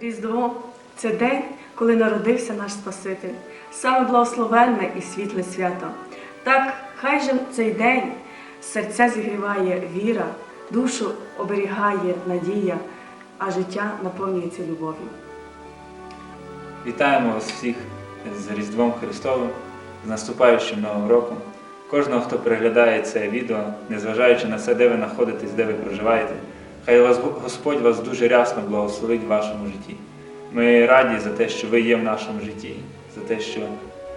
Різдво це день, коли народився наш Спаситель, саме благословенне і світле свято. Так, хай же цей день серця зігріває віра, душу оберігає надія, а життя наповнюється любов'ю. Вітаємо вас всіх з Різдвом Христовим, з наступаючим Новим роком. Кожного, хто переглядає це відео, незважаючи на це, де ви знаходитесь, де ви проживаєте, хай вас Господь вас дуже рясно благословить в вашому житті. Ми раді за те, що ви є в нашому житті, за те, що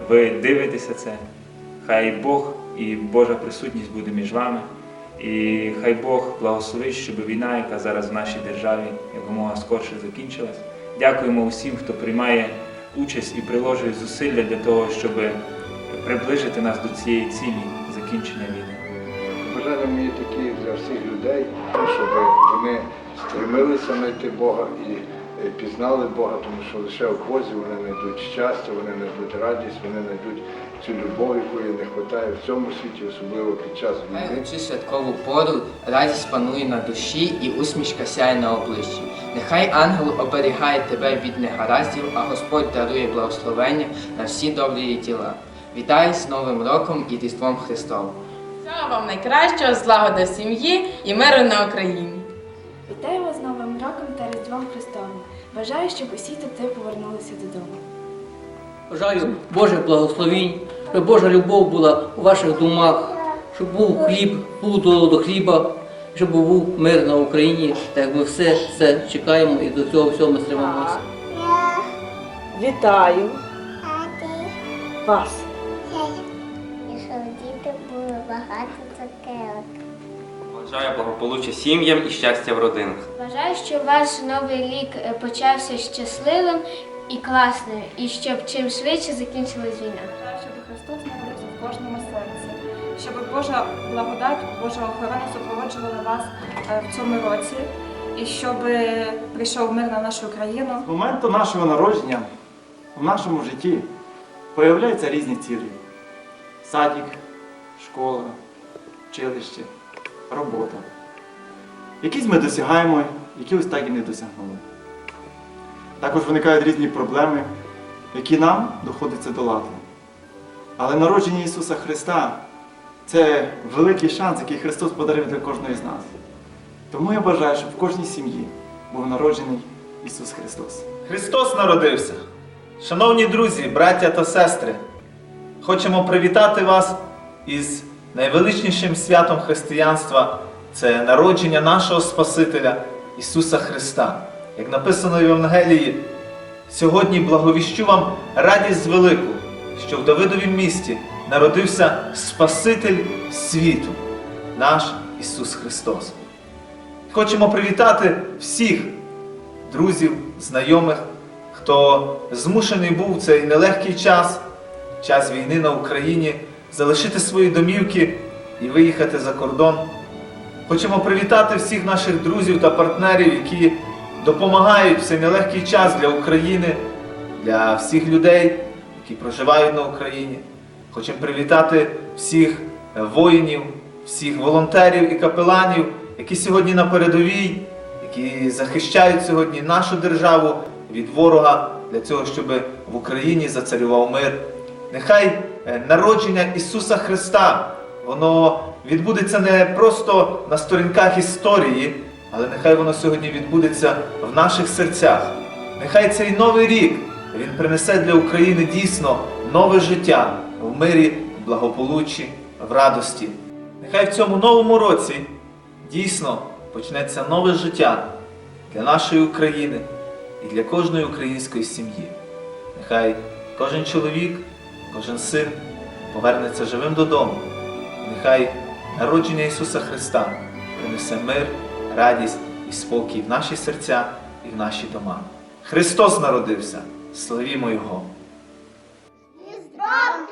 ви дивитеся це. Хай Бог і Божа присутність буде між вами. І хай Бог благословить, щоб війна, яка зараз в нашій державі якомога скорше закінчилась. Дякуємо усім, хто приймає участь і приложує зусилля для того, щоб приближити нас до цієї цілі закінчення війни. Такі для всіх людей, щоб вони стремилися знайти Бога і е, пізнали Бога, тому що лише в Бозі вони знайдуть щастя, вони знайдуть радість, вони знайдуть цю любов, якої не вистачає в цьому світі, особливо під час війни. цю святкову пору радість панує на душі і усмішка сяє на обличчі. Нехай ангел оберігає тебе від негараздів, а Господь дарує благословення на всі добрі діла. Вітаю з Новим роком і Різдвом Христовим! Всього вам найкращого, злагоди сім'ї і миру на Україні. Вітаю вас з Новим роком та Різдвом Христовим. Бажаю, щоб усі тати повернулися додому. Бажаю Божих благословінь, щоб Божа любов була у ваших домах, щоб був хліб, був до, до хліба, щоб був мир на Україні. Так ми все це чекаємо і до цього всього ми стримаємося. Вітаю вас! Щоб діти було багато цукерок. Бажаю благополуччя сім'ям і щастя в родинах. Бажаю, щоб ваш новий рік е, почався щасливим і класним, і щоб чим швидше закінчилась війна. Бажаю, щоб Христос народився в кожному серці, щоб Божа благодать, Божа охорона супроводжувала вас е, в цьому році, і щоб е, прийшов мир на нашу країну. З моменту нашого народження в нашому житті появляються різні цілі. Садик, школа, училище, робота. Якісь ми досягаємо, якихось так і не досягнули. Також виникають різні проблеми, які нам доходиться долати. Але народження Ісуса Христа це великий шанс, який Христос подарив для кожної з нас. Тому я бажаю, щоб в кожній сім'ї був народжений Ісус Христос. Христос народився. Шановні друзі, браття та сестри, хочемо привітати вас із найвеличнішим святом християнства це народження нашого Спасителя Ісуса Христа. Як написано в Євангелії, сьогодні благовіщу вам радість велику, що в Давидовім місті народився Спаситель світу, наш Ісус Христос. Хочемо привітати всіх друзів, знайомих, хто змушений був в цей нелегкий час, час війни на Україні, залишити свої домівки і виїхати за кордон. Хочемо привітати всіх наших друзів та партнерів, які допомагають в цей нелегкий час для України, для всіх людей, які проживають на Україні. Хочемо привітати всіх воїнів, всіх волонтерів і капеланів, які сьогодні на передовій, які захищають сьогодні нашу державу від ворога для цього, щоб в Україні зацарював мир. Нехай е, народження Ісуса Христа, воно відбудеться не просто на сторінках історії, але нехай воно сьогодні відбудеться в наших серцях. Нехай цей новий рік він принесе для України дійсно нове життя в мирі, в благополуччі, в радості. Нехай в цьому новому році дійсно почнеться нове життя для нашої України і для кожної української сім'ї. Нехай кожен чоловік, кожен син повернеться живим додому. Нехай народження Ісуса Христа принесе мир, радість і спокій в наші серця і в наші дома. Христос народився! Славімо Його! Різдвом